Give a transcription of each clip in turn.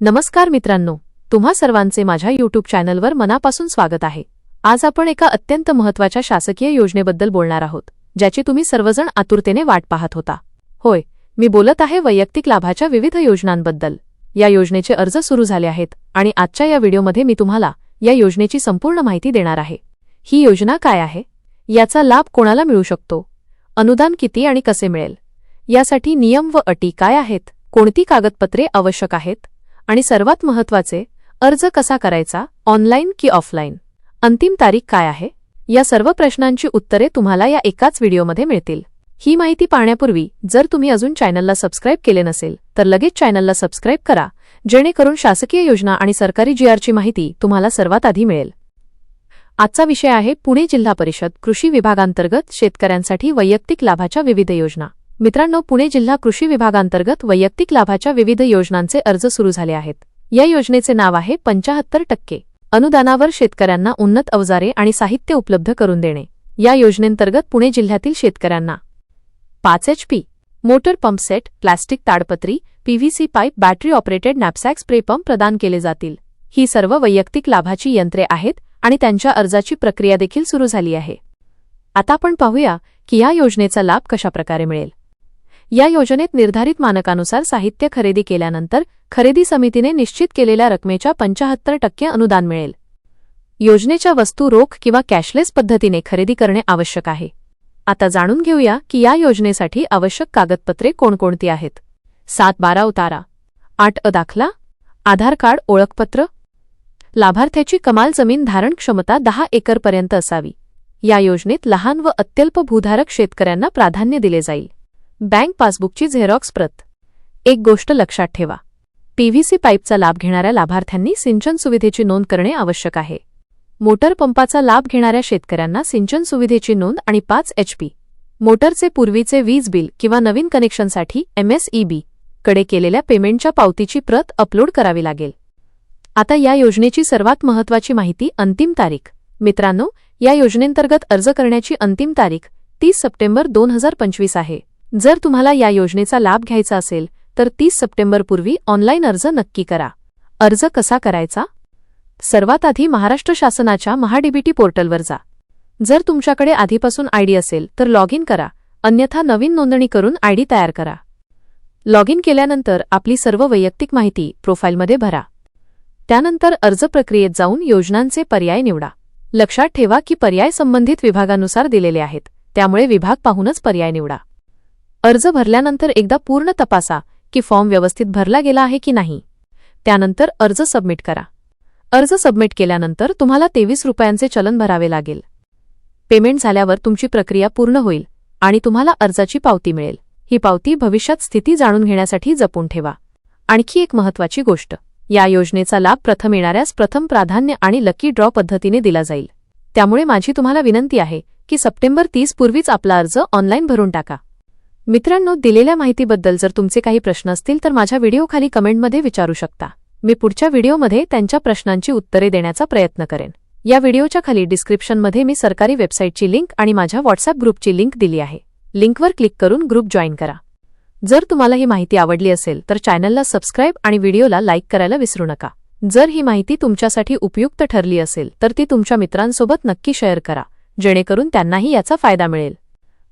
नमस्कार मित्रांनो तुम्हा सर्वांचे माझ्या यूट्यूब चॅनलवर मनापासून स्वागत आहे. आज आपण एका अत्यंत महत्त्वाच्या शासकीय योजनेबद्दल बोलणार आहोत ज्याची तुम्ही सर्वजण आतुरतेने वाट पाहत होता. होय मी बोलत आहे वैयक्तिक लाभाच्या विविध योजनांबद्दल. या योजनेचे अर्ज सुरू झाले आहेत आणि आजच्या या व्हिडिओमध्ये मी तुम्हाला या योजनेची संपूर्ण माहिती देणार आहे. ही योजना काय आहे? याचा लाभ कोणाला मिळू शकतो? अनुदान किती आणि कसे मिळेल? यासाठी नियम व अटी काय आहेत? कोणती कागदपत्रे आवश्यक आहेत? आणि सर्वात महत्त्वाचे अर्ज कसा करायचा ऑनलाईन की ऑफलाईन? अंतिम तारीख काय आहे? या सर्व प्रश्नांची उत्तरे तुम्हाला या एकाच व्हिडिओमध्ये मिळतील. ही माहिती पाहण्यापूर्वी जर तुम्ही अजून चॅनलला सबस्क्राईब केले नसेल तर लगेच चॅनलला सबस्क्राईब करा जेणेकरून शासकीय योजना आणि सरकारी जीआरची माहिती तुम्हाला सर्वात आधी मिळेल. आजचा विषय आहे पुणे जिल्हा परिषद कृषी विभागांतर्गत शेतकऱ्यांसाठी वैयक्तिक लाभाच्या विविध योजना. मित्रांनो पुणे जिल्हा कृषी विभागांतर्गत वैयक्तिक लाभाच्या विविध योजनांचे अर्ज सुरू झाले आहेत. या योजनेचे नाव आहे पंचाहत्तर टक्के. अनुदानावर शेतकऱ्यांना उन्नत अवजारे आणि साहित्य उपलब्ध करून देणे. या योजनेंतर्गत पुणे जिल्ह्यातील शेतकऱ्यांना पाच H P motor pumpset plastic plastic ताडपत्री PVC pipe battery operated knapsack spray pump प्रदान केले जातील. ही सर्व वैयक्तिक लाभाची यंत्रे आहेत आणि त्यांच्या अर्जाची प्रक्रिया देखील सुरू झाली आहे. आता आपण पाहूया की या योजनेचा लाभ कशाप्रकारे मिळेल. या योजनेत निर्धारित मानकानुसार साहित्य खरेदी केल्यानंतर खरेदी समितीने निश्चित केलेल्या रकमेच्या पंचाहत्तर टक्के अनुदान मिळेल. योजनेच्या वस्तू रोख किंवा कॅशलेस पद्धतीने खरेदी करणे आवश्यक आहे. आता जाणून घेऊया की या योजनेसाठी आवश्यक कागदपत्रे कोणकोणती आहेत. सात बारा उतारा. आठ अ दाखला आधार कार्ड ओळखपत्र. लाभार्थ्याची कमाल जमीन धारण क्षमता दहा एकरपर्यंत असावी. या योजनेत लहान व अत्यल्प भूधारक शेतकऱ्यांना प्राधान्य दिले जाईल. बँक पासबुकची झेरॉक्स प्रत. एक गोष्ट लक्षात ठेवा. पीव्हीसी पाईपचा लाभ घेणाऱ्या लाभार्थ्यांनी सिंचन सुविधेची नोंद करणे आवश्यक आहे. मोटर पंपाचा लाभ घेणाऱ्या शेतकऱ्यांना सिंचन सुविधेची नोंद आणि पाच एचपी मोटरचे पूर्वीचे वीज बिल किंवा नवीन कनेक्शनसाठी एमएसईबी कडे केलेल्या पेमेंटच्या पावतीची प्रत अपलोड करावी लागेल. आता या योजनेची सर्वात महत्त्वाची माहिती अंतिम तारीख. मित्रांनो या योजनेंतर्गत अर्ज करण्याची अंतिम तारीख तीस सप्टेंबर दोन हजार पंचवीस आहे. जर तुम्हाला या योजनेचा लाभ घ्यायचा असेल तर तीस सप्टेंबरपूर्वी ऑनलाईन अर्ज नक्की करा. अर्ज कसा करायचा? सर्वात आधी महाराष्ट्र शासनाच्या महाडीबीटी पोर्टलवर जा. जर तुमच्याकडे आधीपासून आयडी असेल तर लॉग इन करा. अन्यथा नवीन नोंदणी करून आयडी तयार करा. लॉग इन केल्यानंतर आपली सर्व वैयक्तिक माहिती प्रोफाईलमध्ये भरा. त्यानंतर अर्ज प्रक्रियेत जाऊन योजनांचे पर्याय निवडा. लक्षात ठेवा की पर्याय संबंधित विभागानुसार दिलेले आहेत. त्यामुळे विभाग पाहूनच पर्याय निवडा. अर्ज भरल्यानंतर एकदा पूर्ण तपासा की फॉर्म व्यवस्थित भरला गेला आहे की नाही. त्यानंतर अर्ज सबमिट करा. अर्ज सबमिट केल्यानंतर तुम्हाला तेवीस रुपयांचे चलन भरावे लागेल. पेमेंट झाल्यावर तुमची प्रक्रिया पूर्ण होईल आणि तुम्हाला अर्जाची पावती मिळेल. ही पावती भविष्यात स्थिती जाणून घेण्यासाठी जपून ठेवा. आणखी एक महत्त्वाची गोष्ट. या योजनेचा लाभ प्रथम येणाऱ्यास प्रथम प्राधान्य आणि लकी ड्रॉ पद्धतीने दिला जाईल. त्यामुळे माझी तुम्हाला विनंती आहे की सप्टेंबर तीस पूर्वीच आपला अर्ज ऑनलाईन भरून टाका. मित्रांनो दिलेल्या माहितीबद्दल जर तुमचे काही प्रश्न असतील तर माझ्या व्हिडिओखाली कमेंटमध्ये विचारू शकता. मी पुढच्या व्हिडिओमध्ये त्यांच्या प्रश्नांची उत्तरे देण्याचा प्रयत्न करेन. या व्हिडिओच्या खाली डिस्क्रिप्शनमध्ये मी सरकारी वेबसाईटची लिंक आणि माझ्या व्हॉट्सअप ग्रुपची लिंक दिली आहे. लिंकवर क्लिक करून ग्रुप जॉईन करा. जर तुम्हाला ही माहिती आवडली असेल तर चॅनलला सबस्क्राईब आणि व्हिडिओला लाईक करायला विसरू नका. जर ही माहिती तुमच्यासाठी उपयुक्त ठरली असेल तर ती तुमच्या मित्रांसोबत नक्की शेअर करा जेणेकरून त्यांनाही याचा फायदा मिळेल.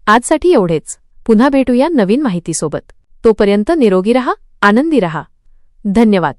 आजसाठी एवढेच. पुन्हा भेटूया नवीन माहितीसोबत. तोपर्यंत निरोगी रहा आनंदी रहा. धन्यवाद.